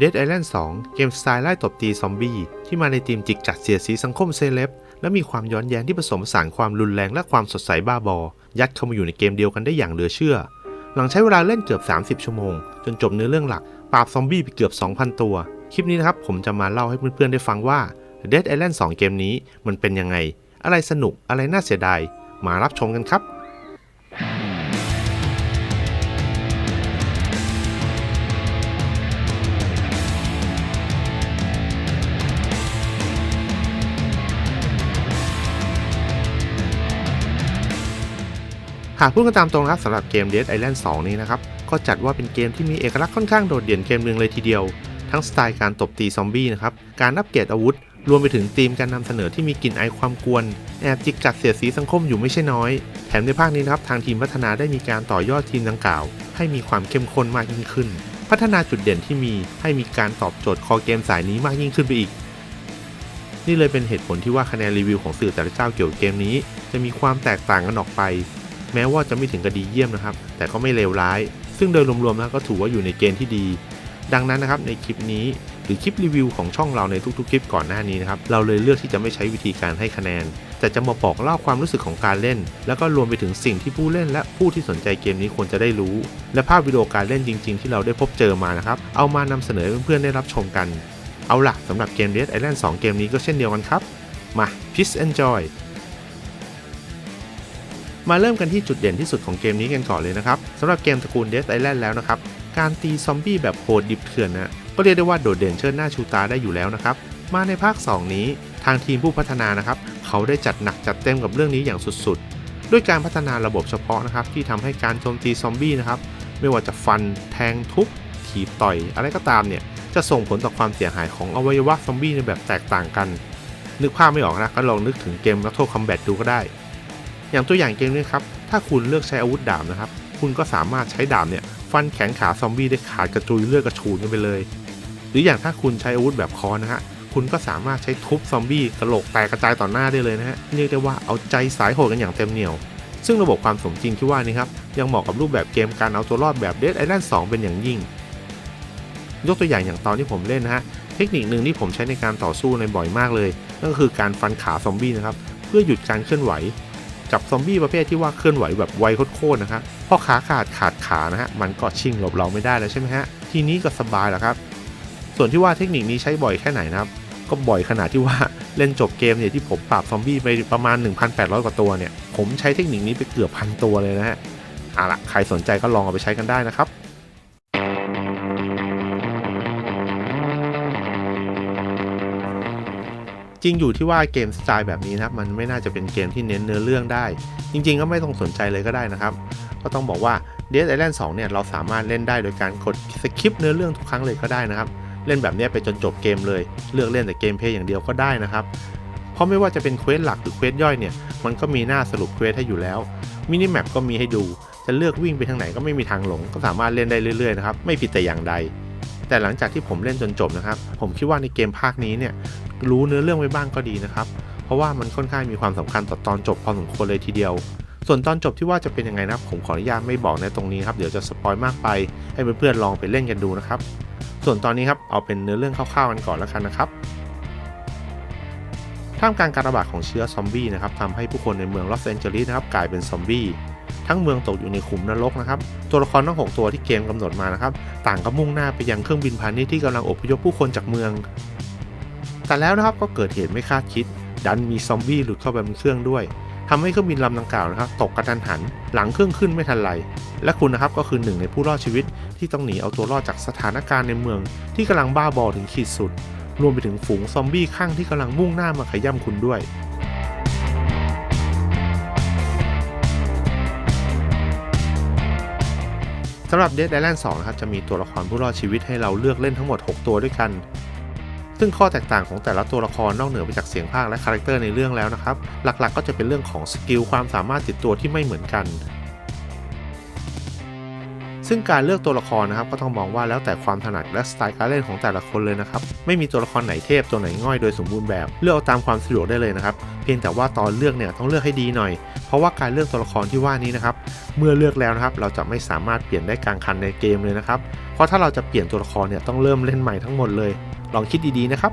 Dead Island 2 เกมสไตล์ไล่ตบตีซอมบี้ที่มาในธีมจิกจัดเสียดสีสังคมเซเลบและมีความย้อนแย้งที่ผสมผสานความรุนแรงและความสดใสบ้าบอ ยัดเข้ามาอยู่ในเกมเดียวกันได้อย่างเหลือเชื่อ หลังใช้เวลาเล่นเกือบ 30 ชั่วโมง จนจบเนื้อเรื่องหลัก ปราบซอมบี้ไปเกือบ 2,000 ตัว คลิปนี้นะครับผมจะมาเล่าให้เพื่อนๆได้ฟังว่า Dead Island 2 เกมนี้มันเป็นยังไง อะไรสนุกอะไรน่าเสียดายมารับชมกันครับ หากพูดกันตามตรงนะครับสำหรับเกม Dead Island 2 นี้นะครับ ก็จัดว่าเป็นเกมที่มีเอกลักษณ์ค่อนข้างโดดเด่นเกมหนึ่งเลยทีเดียว ทั้งสไตล์การตบตีซอมบี้นะครับ การอัปเกรดอาวุธ รวมไปถึงธีมการนำเสนอที่มีกลิ่นไอความกวน แอบจิกกัดเสียดสีสังคมอยู่ไม่ใช่น้อย แถมในภาคนี้นะครับทางทีมพัฒนาได้มีการต่อยอดทีมดังกล่าว ให้มีความเข้มข้นมากยิ่งขึ้น พัฒนาจุดเด่นที่มีให้มีการตอบโจทย์คอเกมสายนี้มากยิ่งขึ้นไปอีกนี่เลยเป็นเหตุผลที่ว่าคะแนนรีวิวของสื่อแต่ละเจ้าเกี่ยวกับเกมนี้ จะมีความแตกต่างกันออกไป แม้ว่าจะไม่ถึงกับดีเยี่ยมนะครับ แต่ก็ไม่เลวร้าย ซึ่งโดยรวมๆแล้วก็ถือว่าอยู่ในเกณฑ์ที่ดี ดังนั้นนะครับในคลิปนี้หรือคลิปรีวิวของช่องเราในทุกๆ คลิปก่อนหน้านี้นะครับเราเลยเลือกที่จะไม่ใช้วิธีการให้คะแนน แต่จะมาบอกเล่าความรู้สึกของการเล่น แล้วก็รวมไปถึงสิ่งที่ผู้เล่นและผู้ที่สนใจเกมนี้ควรจะได้รู้ และภาพวิดีโอการเล่นจริง ๆ ที่เราได้พบเจอมานะครับเอามานำเสนอเพื่อนๆได้รับชมกันเอาล่ะสำหรับเกม Dead Island 2 เกมนี้ก็เช่นเดียวกันครับมา Peace Enjoy มาเริ่มกันที่จุดเด่นที่สุดของเกมนี้กันก่อนเลยนะครับสำหรับเกมตระกูล Dead Island แล้วนะครับ การตีซอมบี้แบบโหดดิบเถื่อนนะก็เรียกได้ว่าโดดเด่นเชิดหน้าชูตาได้อยู่แล้วนะครับ มาในภาค 2 นี้ทางทีมผู้พัฒนานะครับ เขาได้จัดหนักจัดเต็มกับเรื่องนี้อย่างสุดๆ ด้วยการพัฒนาระบบเฉพาะนะครับ ที่ทำให้การโจมตีซอมบี้นะครับ ไม่ว่าจะฟันแทงทุบถีบต่อย อะไรก็ตามเนี่ยจะส่งผลต่อความเสียหายของอวัยวะซอมบี้ในแบบแตกต่างกัน นึกภาพไม่ออกนะก็ลองนึกถึงเกม Mortal Kombat ดูก็ได้ อย่างตัวอย่างเกมนี้ครับ ถ้าคุณเลือกใช้อาวุธดาบนะครับ คุณก็สามารถใช้ดาบเนี่ยฟันแขนขาซอมบี้ได้ขาดกระจุยเลือดกระชูนกันไปเลย หรืออย่างถ้าคุณใช้อาวุธแบบคอนนะฮะ คุณก็สามารถใช้ทุบซอมบี้กระโหลกแตกกระจายต่อหน้าได้เลยนะฮะ เรียกได้ว่าเอาใจสายโหดกันอย่างเต็มเหนียว ซึ่งระบบความสมจริงที่ว่านี้ครับ ยังเหมาะกับรูปแบบเกมการเอาตัวรอดแบบ Dead Island 2เป็นอย่างยิ่ง ยกตัวอย่างอย่างตอนที่ผมเล่นนะฮะ เทคนิคหนึ่งที่ผมใช้ในการต่อสู้ในบ่อยมากเลย นั่นก็คือการฟันขาซอมบี้นะครับ เพื่อหยุดการเคลื่อนไหว กับซอมบี้ประเภทที่ว่าเคลื่อนไหวแบบไวโคตรนะครับพอขาขาดขาดขานะฮะมันก็ชิงหลบเราไม่ได้แล้วใช่ไหมฮะทีนี้ก็สบายแล้วครับ ส่วนที่ว่าเทคนิคนี้ใช้บ่อยแค่ไหนนะครับก็บ่อยขนาดที่ว่าเล่นจบเกมเนี่ยที่ผมปราบซอมบี้ไปประมาณ 1,800 กว่าตัวเนี่ยผมใช้เทคนิคนี้ไปเกือบพันตัวเลยนะฮะเอาล่ะใครสนใจก็ลองเอาไปใช้กันได้นะครับ จริงอยู่ที่ว่าเกมสไตล์แบบนี้นะครับมันไม่น่าจะเป็นเกมที่เน้นเนื้อเรื่องได้ จริง ๆ ก็ไม่ต้องสนใจเลยก็ได้นะครับ ก็ต้องบอกว่า Dead Island 2เนี่ยเราสามารถเล่นได้โดยการกดสคิปเนื้อเรื่องทุกครั้งเลยก็ได้นะครับ เล่นแบบนี้ไปจนจบเกมเลย เลือกเล่นแต่เกมเพย์อย่างเดียวก็ได้นะครับ เพราะไม่ว่าจะเป็นเควสหลักหรือเควสย่อยเนี่ยมันก็มีหน้าสรุปเควสให้อยู่แล้วมินิแมปก็มีให้ดูจะเลือกวิ่งไปทางไหนก็ไม่มีทางหลง ก็สามารถเล่นได้เรื่อยๆนะครับไม่ผิดแต่อย่างใดแต่หลังจากที่ผมเล่นจนจบนะครับ ผมคิดว่าในเกมภาคนี้เนี่ย รู้เนื้อเรื่องไว้บ้างก็ดีนะครับ เพราะว่ามันค่อนข้างมีความสำคัญต่อตอนจบพอสมควรเลยทีเดียว ส่วนตอนจบที่ว่าจะเป็นยังไงนะผมขออนุญาตไม่บอกในตรงนี้ครับเดี๋ยวจะสปอยมากไปให้เพื่อนๆลองไปเล่นกันดูนะครับ ส่วนตอนนี้ครับเอาเป็นเนื้อเรื่องคร่าวๆกันก่อนแล้วกันนะครับท่ามกลางการระบาดของเชื้อซอมบี้นะครับทำให้ผู้คนในเมืองลอสแอนเจลิสนะครับกลายเป็นซอมบี้ทั้งเมืองตกอยู่ในขุมนรกนะครับตัวละครทั้ง 6 ตัวที่เกมกำหนดมานะครับต่างก็มุ่งหน้าไปยังเครื่องบินพาณิชย์ที่กำลังอพยพผู้คนจากเมือง แต่แล้วนะครับก็เกิดเหตุไม่คาดคิด ดันมีซอมบี้หลุดเข้าไปบนเครื่องด้วยทำให้เครื่องบินลำดังกล่าวนะครับตกกระทันหัน หลังเครื่องขึ้นไม่ทันไร และคุณนะครับก็คือหนึ่งในผู้รอดชีวิตที่ต้องหนีเอาตัวรอดจากสถานการณ์ในเมือง ที่กำลังบ้าบอถึงขีดสุด รวมไปถึงฝูงซอมบี้ข้างที่กำลังมุ่งหน้ามาขย่ำคุณด้วยสำหรับ Dead Island 2นะครับจะมีตัวละครผู้รอดชีวิตให้เราเลือกเล่นทั้งหมด 6 ตัวด้วยกัน ซึ่งข้อแตกต่างของแต่ละตัวละครนอกเหนือไปจากเสียงภาคและคาแรคเตอร์ในเรื่องแล้วนะครับ หลักๆ ก็จะเป็นเรื่องของสกิลความสามารถติดตัวที่ไม่เหมือนกัน ซึ่งการเลือกตัวละครนะครับ ก็ต้องมองว่าแล้วแต่ความถนัดและสไตล์การเล่นของแต่ละคนเลยนะครับ ไม่มีตัวละครไหนเทพตัวไหนง่อยโดยสมบูรณ์แบบเลือกเอาตามความสะดวกได้เลยนะครับ เพียงแต่ว่าตอนเลือกเนี่ยต้องเลือกให้ดีหน่อย เพราะว่าการเลือกตัวละครที่ว่านี้นะครับ เมื่อเลือกแล้วนะครับ เราจะไม่สามารถเปลี่ยนได้กลางคันในเกมเลยนะครับ เพราะถ้าเราจะเปลี่ยนตัวละครเนี่ยต้องเริ่มเล่นใหม่ทั้งหมดเลย ลองคิดดีๆนะครับ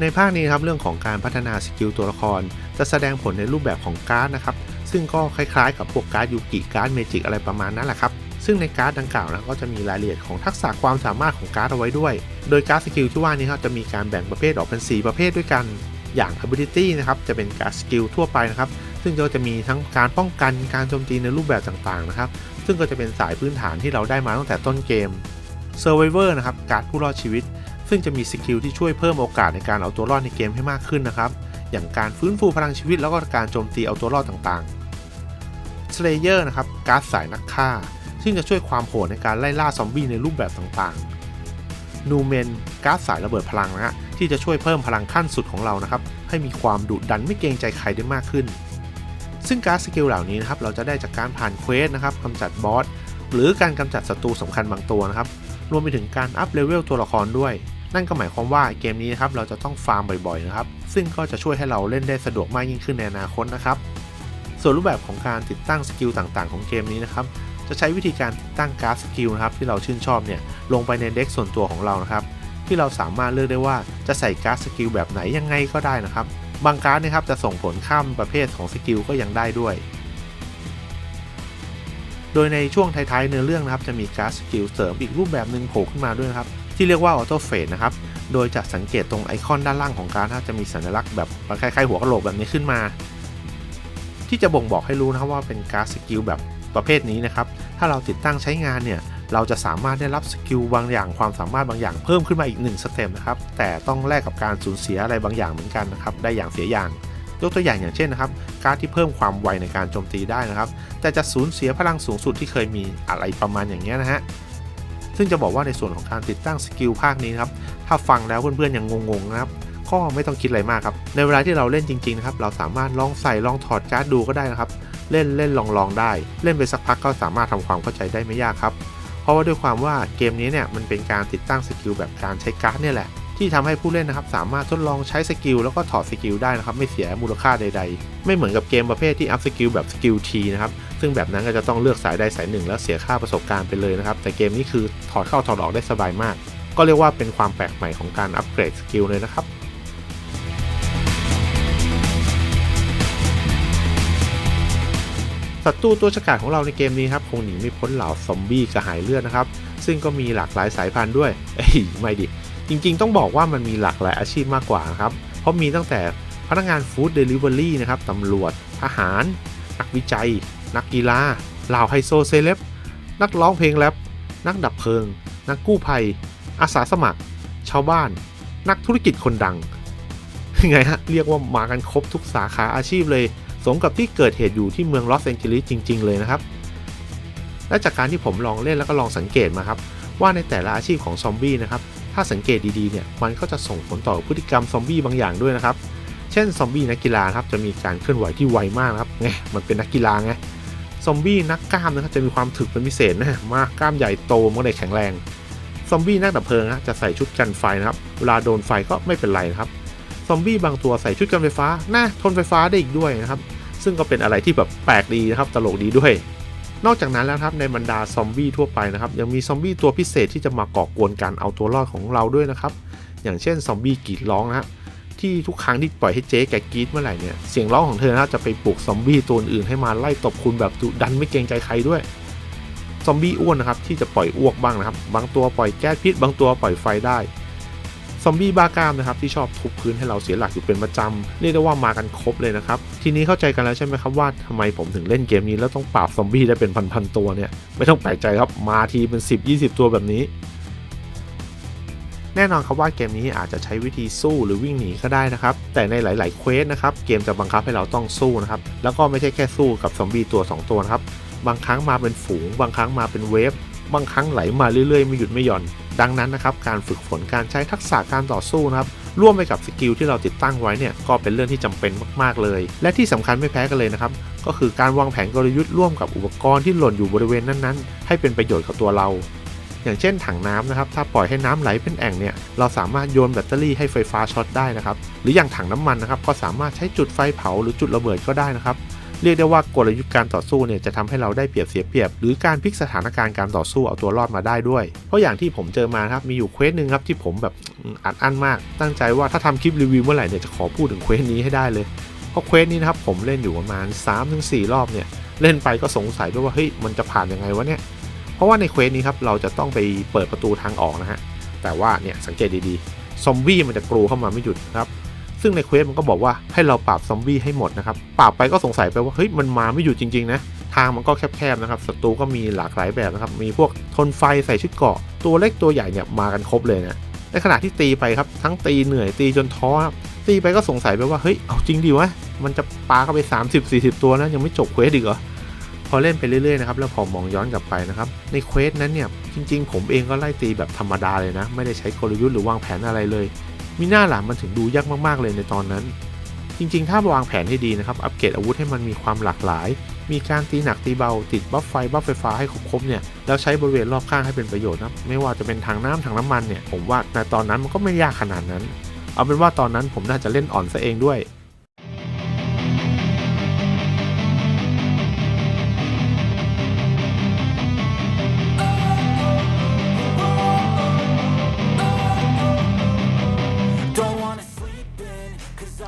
ในภาคนี้ครับเรื่องของการพัฒนาสกิลตัวละคร จะแสดงผลในรูปแบบของการ์ดนะครับ ซึ่งก็คล้ายๆ กับพวกการ์ดยูกิการ์ดเมจิกอะไรประมาณนั้นแหละครับซึ่งในการ์ดดังกล่าวนะก็จะมีรายละเอียดของทักษะความสามารถของการ์ดเอาไว้ด้วย โดยการ์ดสกิลที่ว่านี้ครับจะมีการแบ่งประเภทออกเป็น 4 ประเภทด้วยกัน อย่าง ability นะครับจะเป็นการ์ดสกิลทั่วไปนะครับ ซึ่งก็จะมีทั้งการป้องกันการโจมตีในรูปแบบต่างๆนะครับ ซึ่งก็จะเป็นสายพื้นฐานที่เราได้มาตั้งแต่ต้นเกม Survivor นะครับการผู้รอดชีวิต ซึ่งจะมีสกิลที่ช่วยเพิ่มโอกาสในการเอาตัวรอดในเกมให้มากขึ้นนะครับ อย่างการฟื้นฟูพลังชีวิตแล้วก็การโจมตีเอาตัวรอดต่างๆ Slayer นะครับการ์ดสายนักฆ่า ซึ่งจะช่วยความโหดในการไล่ล่าซอมบี้ในรูปแบบต่างๆนูเมนการ์ดสายระเบิดพลังนะฮะที่จะช่วยเพิ่มพลังขั้นสุดของเรานะครับให้มีความดุดันไม่เกรงใจใครได้มากขึ้น ซึ่งการ์ดสกิลเหล่านี้นะครับเราจะได้จากการผ่านเควสนะครับกำจัดบอสหรือการกำจัดศัตรูสำคัญบางตัวนะครับรวมไปถึงการอัพเลเวลตัวละครด้วย นั่นก็หมายความว่าเกมนี้นะครับเราจะต้องฟาร์มบ่อยๆนะครับซึ่งก็จะช่วยให้เราเล่นได้สะดวกมากยิ่งขึ้นในอนาคตนะครับส่วนรูปแบบของการติดตั้งสกิลต่างๆ ของเกมนี้นะครับจะใช้วิธีการติดตั้งการ์ดสกิลนะครับที่เราชื่นชอบเนี่ยลงไปในเด็กส่วนตัวของเรานะครับที่เราสามารถเลือกได้ว่าจะใส่การ์ดสกิลแบบไหนยังไงก็ได้นะครับ บางการ์ดนะครับจะส่งผลข้ามประเภทของสกิลก็ยังได้ด้วย โดยในช่วงท้ายๆเนื้อเรื่องนะครับจะมีการ์ดสกิลเสริมอีกรูปแบบหนึ่งโผล่ขึ้นมาด้วยนะครับที่เรียกว่าออโต้เฟดนะครับ โดยจะสังเกตตรงไอคอนด้านล่างของการ์ดนะจะมีสัญลักษณ์แบบคล้ายๆหัวกะโหลกแบบนี้ขึ้นมา ที่จะบ่งบอกให้รู้นะครับว่าเป็นการ์ดสกิลแบบประเภทนี้นะครับ ถ้าเราติดตั้งใช้งานเนี่ย เราจะสามารถได้รับสกิลบางอย่างความสามารถบางอย่างเพิ่มขึ้นมาอีก1สเต็ปนะครับแต่ต้องแลกกับการสูญเสียอะไรบางอย่างเหมือนกันนะครับได้อย่างเสียอย่างยกตัวอย่างอย่างเช่นนะครับการที่เพิ่มความไวในการโจมตีได้นะครับ แต่จะสูญเสียพลังสูงสุดที่เคยมีอะไรประมาณอย่างเงี้ยนะฮะซึ่งจะบอกว่าในส่วนของการติดตั้งสกิลภาคนี้นครับถ้าฟังแล้วเพื่อนๆยังงงๆนะครับก็ไม่ต้องคิดอะไรมากครับในเวลาที่เราเล่นจริงๆนะครับเราสามารถลองใส่ลองถอดการ์ดดูก็ได้นะครับ เล่นเล่นลองลองได้ เล่นไปสักพักก็สามารถทำความเข้าใจได้ไม่ยากครับ ราะว่าด้วยความว่าเกมนี้เนี่ยมันเป็นการติดตั้งสกิลแบบการใช้การ์ดเนี่ยแหละ ที่ทำให้ผู้เล่นนะครับสามารถทดลองใช้สกิลแล้วก็ถอดสกิลได้นะครับไม่เสียมูลค่าใด ๆ ไม่เหมือนกับเกมประเภทที่อัพสกิลแบบสกิลทีนะครับซึ่งแบบนั้นก็จะต้องเลือกสายใดสายหนึ่ง แล้วเสียค่าประสบการณ์ไปเลยนะครับแต่เกมนี้คือถอดเข้าถอดออกได้สบายมาก ก็เรียกว่าเป็นความแปลกใหม่ของการอัปเกรดสกิลเลยนะครับ ศัตรูตัวฉกาจของเราในเกมนี้ครับคงหนีไม่พ้นเหล่าซอมบี้กระหายเลือดนะครับ ซึ่งก็มีหลากหลายสายพันธุ์ด้วย เอ้ยไม่ดิ จริงๆ ต้องบอกว่ามันมีหลากหลายอาชีพมากกว่าครับ เพราะมีตั้งแต่พนักงานฟู้ดเดลิเวอรี่นะครับตำรวจ ทหาร นักวิจัย นักกีฬาเหล่าไฮโซเซเลบนักร้องเพลงแรปนักดับเพลิง นักกู้ภัย อาสาสมัคร ชาวบ้าน นักธุรกิจคนดังยังไงฮะเรียกว่ามากันครบทุกสาขาอาชีพเลย สมกับที่เกิดเหตุอยู่ที่เมืองลอสแองเจลิสจริง ๆ เลยนะครับ และจากการที่ผมลองเล่นแล้วก็ลองสังเกตมาครับ ว่าในแต่ละอาชีพของซอมบี้นะครับถ้าสังเกตดีๆเนี่ยมันก็จะส่งผลต่อพฤติกรรมซอมบี้บางอย่างด้วยนะครับ เช่นซอมบี้นักกีฬาครับจะมีการเคลื่อนไหวที่ไวมากครับไงมันเป็นนักกีฬาไงซอมบี้นักกล้ามนะครับจะมีความถึกเป็นพิเศษนะมากกล้ามใหญ่โตมันก็เลยแข็งแรงซอมบี้นักดับเพลิงนะจะใส่ชุดกันไฟนะครับเวลาโดนไฟก็ไม่เป็นไรนะครับ ซอมบี้บางตัวใส่ชุดกันไฟฟ้าน่าทนไฟฟ้าได้อีกด้วยนะครับ ซึ่งก็เป็นอะไรที่แบบแปลกดีนะครับ ตลกดีด้วย นอกจากนั้นแล้วครับในบรรดาซอมบี้ทั่วไปนะครับ ยังมีซอมบี้ตัวพิเศษที่จะมาก่อกวนการเอาตัวรอดของเราด้วยนะครับ อย่างเช่นซอมบี้กรีดร้องนะฮะที่ทุกครั้งที่ปล่อยให้เจ๊แกกรีดเมื่อไหร่เนี่ยเสียงร้องของเธอนะจะไปปลุกซอมบี้ตัวอื่นให้มาไล่ตบคุณแบบดุดันไม่เกรงใจใครด้วยซอมบี้อ้วนนะครับที่จะปล่อยอ้วกบ้างนะครับ บางตัวปล่อยแก๊สพิษ บางตัวปล่อยไฟได้ ซอมบี้บ้ากล้ามนะครับที่ชอบทุบพื้นให้เราเสียหลักอยู่เป็นประจำเรียกได้ว่ามากันครบเลยนะครับทีนี้เข้าใจกันแล้วใช่ไหมครับว่าทำไมผมถึงเล่นเกมนี้แล้วต้องปราบซอมบี้ได้เป็นพันๆตัวเนี่ยไม่ต้องแปลกใจครับมาทีเป็น 10-20 ตัวแบบนี้แน่นอนครับว่าเกมนี้อาจจะใช้วิธีสู้หรือวิ่งหนีก็ได้นะครับ แต่ในหลายๆเควสนะครับเกมจะบังคับให้เราต้องสู้นะครับ แล้วก็ไม่ใช่แค่สู้กับซอมบี้ตัวสองตัวนะครับ บางครั้งมาเป็นฝูง บางครั้งมาเป็นเวฟ บางครั้งไหลมาเรื่อยๆ ไม่หยุดไม่หย่อน ดังนั้นนะครับการฝึกฝนการใช้ทักษะการต่อสู้นะครับร่วมไปกับสกิลที่เราติดตั้งไว้เนี่ยก็เป็นเรื่องที่จำเป็นมากๆเลย และที่สำคัญไม่แพ้กันเลยนะครับก็คือการวางแผนกลยุทธ์ร่วมกับอุปกรณ์ที่หล่นอยู่บริเวณนั้นๆ ให้เป็นประโยชน์กับตัวเรา อย่างเช่นถังน้ำนะครับถ้าปล่อยให้น้ำไหลเป็นแอ่งเนี่ยเราสามารถโยนแบตเตอรี่ให้ไฟฟ้าช็อตได้นะครับหรืออย่างถังน้ำมันนะครับก็สามารถใช้จุดไฟเผาหรือจุดระเบิดก็ได้นะครับ เรียกได้ว่ากลยุทธ์การต่อสู้เนี่ยจะทำให้เราได้เปรียบเสียเปรียบ หรือการพลิกสถานการณ์การต่อสู้เอาตัวรอดมาได้ด้วย เพราะอย่างที่ผมเจอมาครับมีอยู่เควสหนึ่งครับที่ผมแบบอัดอั้นมาก ตั้งใจว่าถ้าทำคลิปรีวิวเมื่อไหร่เนี่ยจะขอพูดถึงเควสนี้ให้ได้เลยเพราะเควสนี้นะครับผมเล่นอยู่ประมาณ 3-4 รอบเนี่ยเล่นไปก็สงสัยด้วยว่าเฮ้ยมันจะผ่านยังไงวะเนี่ยเพราะว่าในเควสนี้ครับเราจะต้องไปเปิดประตูทางออกนะฮะแต่ว่าเนี่ยสังเกตดีๆซอมบี้มันจะกรูเข้ามาไม่หยุดครับ ซึ่งในเควสมันก็บอกว่าให้เราปราบซอมบี้ให้หมดนะครับปราบไปก็สงสัยไปว่าเฮ้ยมันมาไม่หยุดจริงๆนะทางมันก็แคบๆนะครับศัตรูก็มีหลากหลายแบบนะครับมีพวกทนไฟใส่ชุดเกาะ ตัวเล็กตัวใหญ่เนี่ยมากันครบเลยนะในขณะที่ตีไปครับทั้งตีเหนื่อยตีจนท้อครับตีไปก็สงสัยไปว่าเฮ้ยเอาจริงดิวะมันจะปาเข้าไป 30-40 ตัวนะยังไม่จบเควสอีกเหรอพอเล่นไปเรื่อยๆนะครับแล้วพอมองย้อนกลับไปนะครับในเควสนั้นเนี่ยจริงๆ ผมเองก็ไล่ตีแบบธรรมดาเลยนะ ไม่ได้ใช้กลยุทธ์หรือวางแผนอะไรเลย มีหน้าหลังมันถึงดูยากมากๆเลยในตอนนั้น จริงๆ ถ้าวางแผนให้ดีนะครับ อัปเกรดอาวุธให้มันมีความหลากหลาย มีการตีหนักตีเบา ติดบัฟไฟบัฟไฟฟ้าให้ครบๆเนี่ยแล้วใช้บริเวณรอบข้างให้เป็นประโยชน์นะไม่ว่าจะเป็นทางน้ำทางน้ำมันเนี่ยผมว่าในตอนนั้นมันก็ไม่ยากขนาดนั้น เอาเป็นว่าตอนนั้นผมน่าจะเล่นอ่อนซะเองด้วย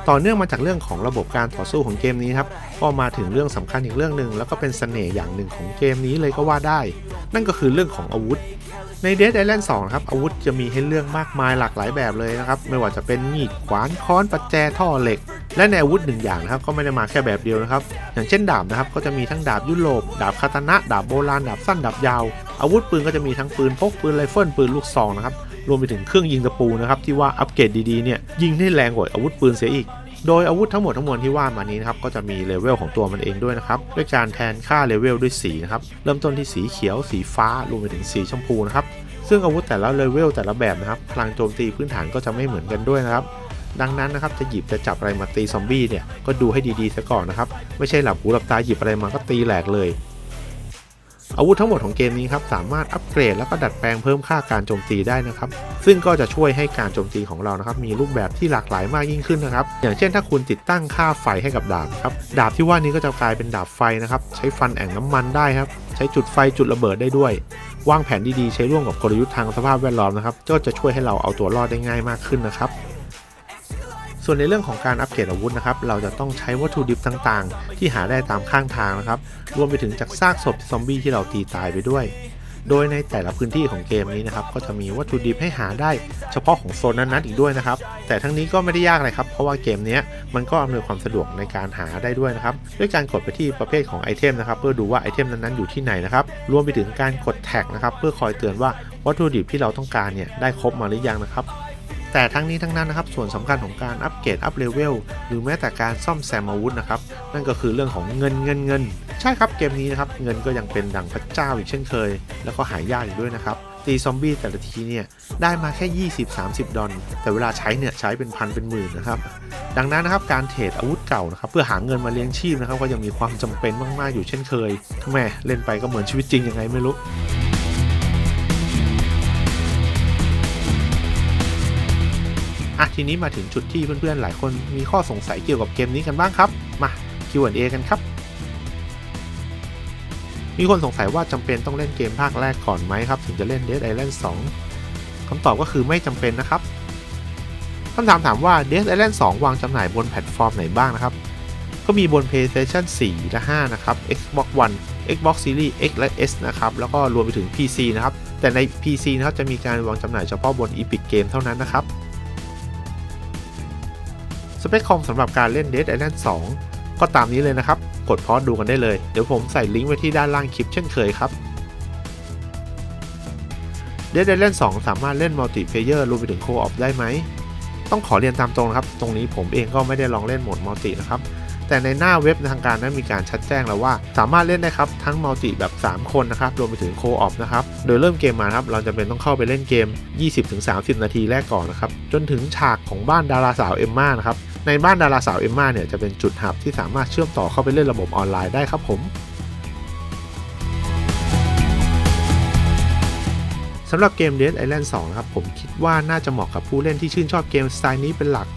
ต่อเนื่องมาจากเรื่องของระบบการต่อสู้ของเกมนี้ครับก็มาถึงเรื่องสำคัญอีกเรื่องหนึ่งแล้วก็เป็นเสน่ห์อย่างหนึ่งของเกมนี้เลยก็ว่าได้ นั่นก็คือเรื่องของอาวุธ ใน Dead Island 2ครับอาวุธจะมีให้เลือกมากมายหลากหลายแบบเลยนะครับ ไม่ว่าจะเป็นมีดขวานค้อนประแจท่อเหล็ก และในอาวุธหนึ่งอย่างนะครับก็ไม่ได้มาแค่แบบเดียวนะครับ อย่างเช่นดาบนะครับก็จะมีทั้งดาบยุโรปดาบคาตานะดาบโบราณดาบสั้นดาบยาว อาวุธปืนก็จะมีทั้งปืนพกปืนไรเฟิลปืนลูกซองนะครับรวมไปถึงเครื่องยิงตะปูนะครับที่ว่าอัปเกรดดีๆเนี่ยยิงได้แรงกว่าอาวุธปืนเสียอีก โดยอาวุธทั้งหมดทั้งมวลที่ว่ามานี้นะครับก็จะมีเลเวลของตัวมันเองด้วยนะครับด้วยการแทนค่าเลเวลด้วยสีนะครับเริ่มต้นที่สีเขียว สีฟ้ารวมไปถึงสีชมพูนะครับซึ่งอาวุธแต่ละเลเวลแต่ละแบบนะครับพลังโจมตีพื้นฐานก็จะไม่เหมือนกันด้วยนะครับดังนั้นนะครับจะหยิบจะจับอะไรมาตีซอมบี้เนี่ยก็ดูให้ดีๆซะก่อนนะครับไม่ใช่หลับหูหลับตาหยิบอะไรมาก็ตีแหลกเลย อาวุธทั้งหมดของเกมนี้ครับสามารถอัปเกรดแล้วก็ดัดแปลงเพิ่มค่าการโจมตีได้นะครับ ซึ่งก็จะช่วยให้การโจมตีของเรานะครับมีรูปแบบที่หลากหลายมากยิ่งขึ้นนะครับ อย่างเช่นถ้าคุณติดตั้งค่าไฟให้กับดาบครับดาบที่ว่านี้ก็จะกลายเป็นดาบไฟนะครับใช้ฟันแอ่งน้ำมันได้ครับใช้จุดไฟจุดระเบิดได้ด้วยวางแผนดีๆใช้ร่วมกับกลยุทธ์ทางสภาพแวดล้อมนะครับก็จะช่วยให้เราเอาตัวรอดได้ง่ายมากขึ้นนะครับ ส่วนในเรื่องของการอัปเกรดอาวุธนะครับ เราจะต้องใช้วัตถุดิบต่างๆ ที่หาได้ตามข้างทางนะครับ รวมไปถึงจากซากศพซอมบี้ที่เราตีตายไปด้วย โดยในแต่ละพื้นที่ของเกมนี้นะครับ ก็จะมีวัตถุดิบให้หาได้ เฉพาะของโซนนั้นๆอีกด้วยนะครับ แต่ทั้งนี้ก็ไม่ได้ยากเลยครับ เพราะว่าเกมนี้มันก็อำนวยความสะดวกในการหาได้ด้วยนะครับ ด้วยการกดไปที่ประเภทของไอเทมนะครับ เพื่อดูว่าไอเทมนั้นๆอยู่ที่ไหนนะครับ รวมไปถึงการกดแท็กนะครับ เพื่อคอยเตือนว่าวัตถุดิบที่เราต้องการเนี่ยได้ครบมาหรือยังนะครับ แต่ทั้งนี้ทั้งนั้นนะครับส่วนสำคัญของการอัปเกรดอัพเลเวลหรือแม้แต่การซ่อมแซมอาวุธนะครับนั่นก็คือเรื่องของเงินเงินเงิน ใช่ครับเกมนี้นะครับเงินก็ยังเป็นดังพระเจ้าอีกเช่นเคย แล้วก็หายากอีกด้วยนะครับตีซอมบี้แต่ละทีเนี่ยได้มาแค่ 20-30 ดอลแต่เวลาใช้เนี่ยใช้เป็นพันเป็นหมื่นนะครับ ดังนั้นนะครับการเทรดอาวุธเก่านะครับเพื่อหาเงินมาเลี้ยงชีพนะครับก็ยังมีความจำเป็นมาก ๆ อยู่เช่นเคยแม่เล่นไปก็เหมือนชีวิตจริงยังไงไม่รู้ อะทีนี้มาถึงจุดที่เพื่อนๆหลายคนมีข้อสงสัยเกี่ยวกับเกมนี้กันบ้างครับ มา Q&A กันครับ มีคนสงสัยว่าจำเป็นต้องเล่นเกมภาคแรกก่อนไหมครับ ถึงจะเล่น Dead Island 2คำตอบก็คือไม่จำเป็นนะครับคำถามถามว่า Dead Island 2 วางจำหน่ายบนแพลตฟอร์มไหนบ้างนะครับ ก็มีบน PlayStation 4 และ 5 นะครับ Xbox One Xbox Series X และ S นะครับ แล้วก็รวมไปถึง PC นะครับ แต่ใน PC นะครับจะมีการวางจำหน่ายเฉพาะบน Epic Game เท่านั้นนะครับ สเปคคอมสำหรับการเล่น Dead Island 2 ก็ตามนี้เลยนะครับ กดพอสดูกันได้เลย เดี๋ยวผมใส่ลิงก์ไว้ที่ด้านล่างคลิปเช่นเคยครับ Dead Island 2 สามารถเล่นมัลติเพเยอร์รวมไปถึงโคออฟได้ไหม ต้องขอเรียนตามตรงนะครับ ตรงนี้ผมเองก็ไม่ได้ลองเล่นโหมดมัลตินะครับแต่แต่ในหน้าเว็บทางการนั้นมีการชัดแจ้งแล้วว่า สามารถเล่นได้ครับทั้งมัลติแบบ 3 คนนะครับรวมไปถึงโคออฟนะครับ โดยเริ่มเกมมาครับเราจะเป็นต้องเข้าไปเล่นเกม 20-30 นาทีแรกก่อนนะครับจนถึงฉากของบ้านดาราสาวเอมม่านะครับ ในบ้านดาราสาวเอมมาเนี่ยจะเป็นจุดหับที่สามารถเชื่อมต่อเข้าไปเล่นระบบออนไลน์ได้ครับผมสำหรับเกม Dead Island 2นะครับผมคิดว่าน่าจะเหมาะกับผู้เล่นที่ชื่นชอบเกมสไตล์นี้เป็นหลัก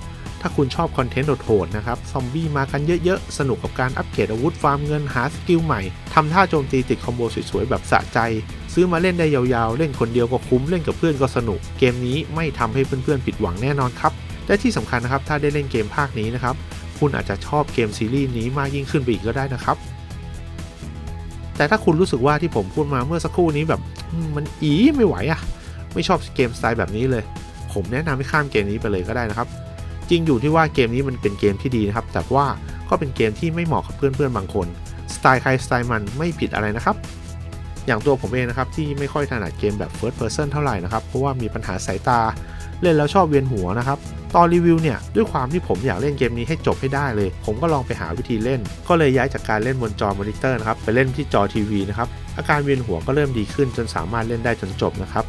ถ้าคุณชอบคอนเทนต์โหดๆนะครับซอมบี้มากันเยอะๆ สนุกกับการอัปเกรดอาวุธฟาร์มเงินหาสกิลใหม่ทำท่าโจมตีติดคอมโบสวยๆ แบบสะใจ ซื้อมาเล่นได้ยาวๆ เล่นคนเดียวก็คุ้มเล่นกับเพื่อนก็สนุก เกมนี้ไม่ทำให้เพื่อนๆผิดหวังแน่นอนครับ และที่สำคัญนะครับ ถ้าได้เล่นเกมภาคนี้นะครับ คุณอาจจะชอบเกมซีรีส์นี้มากยิ่งขึ้นไปอีกก็ได้นะครับ แต่ถ้าคุณรู้สึกว่าที่ผมพูดมาเมื่อสักครู่นี้แบบมันอีไม่ไหวอะไม่ชอบเกมสไตล์แบบนี้เลย ผมแนะนำให้ข้ามเกมนี้ไปเลยก็ได้นะครับ จริงอยู่ที่ว่าเกมนี้มันเป็นเกมที่ดีนะครับ แต่ว่าก็เป็นเกมที่ไม่เหมาะกับเพื่อนๆบางคน สไตล์ใครสไตล์มันไม่ผิดอะไรนะครับอย่างตัวผมเองนะครับที่ไม่ค่อยถนัดเกมแบบ first person เท่าไหร่นะครับ เพราะว่ามีปัญหาสายตาเล่นแล้วชอบเวียนหัวนะครับ ตอนรีวิวเนี่ยด้วยความที่ผมอยากเล่นเกมนี้ให้จบให้ได้เลย ผมก็ลองไปหาวิธีเล่น ก็เลยย้ายจากการเล่นบนจอมอนิเตอร์นะครับไปเล่นที่จอทีวีนะครับอาการเวียนหัวก็เริ่มดีขึ้นจนสามารถเล่นได้จนจบนะครับ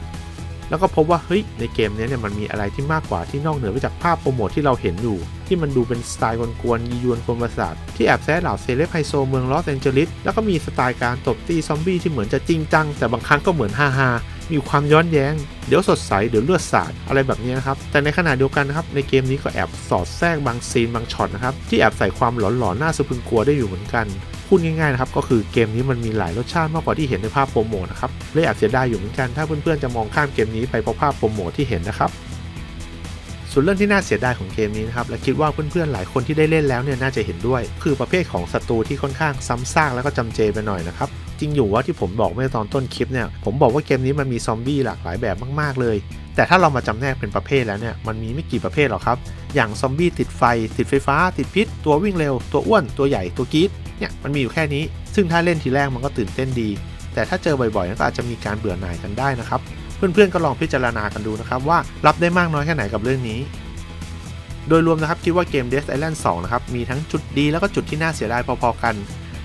แล้วก็พบว่าเฮ้ยในเกมนี้เนี่ยมันมีอะไรที่มากกว่าที่นอกเหนือไปจากภาพโปรโมทที่เราเห็นอยู่ ที่มันดูเป็นสไตล์กวนๆยียวนกวนประสาทที่แอบแซะเหล่าเซเลบไฮโซเมืองลอสแองเจลิสแล้วก็มีสไตล์การตบตีซอมบี้ที่เหมือนจะจริงจังแต่บางครั้งก็เหมือนฮาฮาๆ มีความย้อนแย้ง เดี๋ยวสดใส เดี๋ยวเลือดสาดอะไรแบบนี้นะครับ แต่ในขณะเดียวกันนะครับ ในเกมนี้ก็แอบสอดแทรกบางซีนบางช็อตนะครับ ที่แอบใส่ความหลอนๆน่าสะพรึงกลัวได้อยู่เหมือนกัน พูดง่ายๆนะครับ ก็คือเกมนี้มันมีหลายรสชาติมากกว่าที่เห็นในภาพโปรโมทนะครับเลยแอบเสียดายอยู่เหมือนกันถ้าเพื่อนๆจะมองข้ามเกมนี้ไปเพราะภาพโปรโมทที่เห็นนะครับส่วนเรื่องที่น่าเสียดายของเกมนี้นะครับและคิดว่าเพื่อนๆหลายคนที่ได้เล่นแล้วเนี่ยน่าจะเห็นด้วย คือประเภทของศัตรูที่ค่อนข้างซ้ำซากแล้วก็จำเจไปหน่อยนะครับ จริงอยู่ว่าที่ผมบอกเมื่อตอนต้นคลิปเนี่ยผมบอกว่าเกมนี้มันมีซอมบี้หลากหลายแบบมากๆเลย แต่ถ้าเรามาจำแนกเป็นประเภทแล้วเนี่ยมันมีไม่กี่ประเภทหรอกครับ อย่างซอมบี้ติดไฟ ติดไฟฟ้า ติดพิษ ตัววิ่งเร็ว ตัวอ้วน ตัวใหญ่ตัวกรีดเนี่ยมันมีอยู่แค่นี้ ซึ่งถ้าเล่นทีแรกมันก็ตื่นเต้นดี แต่ถ้าเจอบ่อยๆก็อาจจะมีการเบื่อหน่ายกันได้นะครับเพื่อนๆก็ลองพิจารณากันดูนะครับว่ารับได้มากน้อยแค่ไหนกับเรื่องนี้ โดยรวมนะครับคิดว่าเกม Death Island 2 นะครับมีทั้งจุดดีแล้วก็จุดที่น่าเสียดายพอๆกัน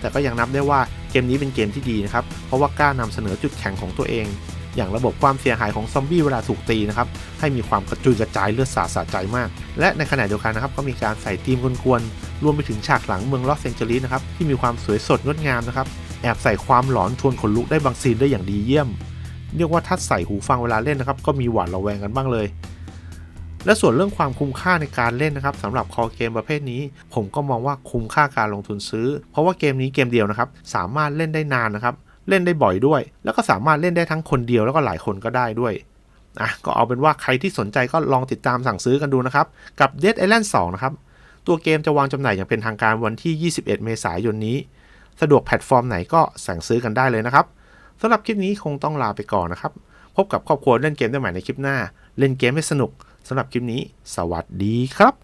แต่ก็ยังนับได้ว่า เกมนี้เป็นเกมที่ดีนะครับ เพราะว่ากล้านำเสนอจุดแข็งของตัวเอง อย่างระบบความเสียหายของซอมบี้เวลาถูกตีนะครับ ให้มีความกระจุยกระจายเลือดสาดสะใจมาก และในขณะเดียวกันนะครับ ก็มีการใส่ธีมกวนๆ รวมไปถึงฉากหลังเมืองลอสแองเจลิสนะครับ ที่มีความสวยสดงดงามนะครับ แอบใส่ความหลอนชวนขนลุกได้บางซีนได้อย่างดีเยี่ยม เรียกว่าถ้าใส่หูฟังเวลาเล่นนะครับ ก็มีหวาดระแวงกันบ้างเลย และส่วนเรื่องความคุ้มค่าในการเล่นนะครับสำหรับคอเกมประเภทนี้ ผมก็มองว่าคุ้มค่าการลงทุนซื้อ เพราะว่าเกมนี้เกมเดียวนะครับสามารถเล่นได้นานนะครับเล่นได้บ่อยด้วย แล้วก็สามารถเล่นได้ทั้งคนเดียวแล้วก็หลายคนก็ได้ด้วยอะก็เอาเป็นว่าใครที่สนใจก็ลองติดตามสั่งซื้อกันดูนะครับ กับ Dead Island 2 นะครับ ตัวเกมจะวางจำหน่ายอย่างเป็นทางการวันที่ 21 เมษายนนี้ สะดวกแพลตฟอร์มไหนก็สั่งซื้อกันได้เลยนะครับสำหรับคลิปนี้คงต้องลาไปก่อนนะครับ พบกับครอบครัวเล่นเกมได้ใหม่ในคลิปหน้า เล่นเกมให้สนุกำหรับคลิปนี้ สวัสดีครับ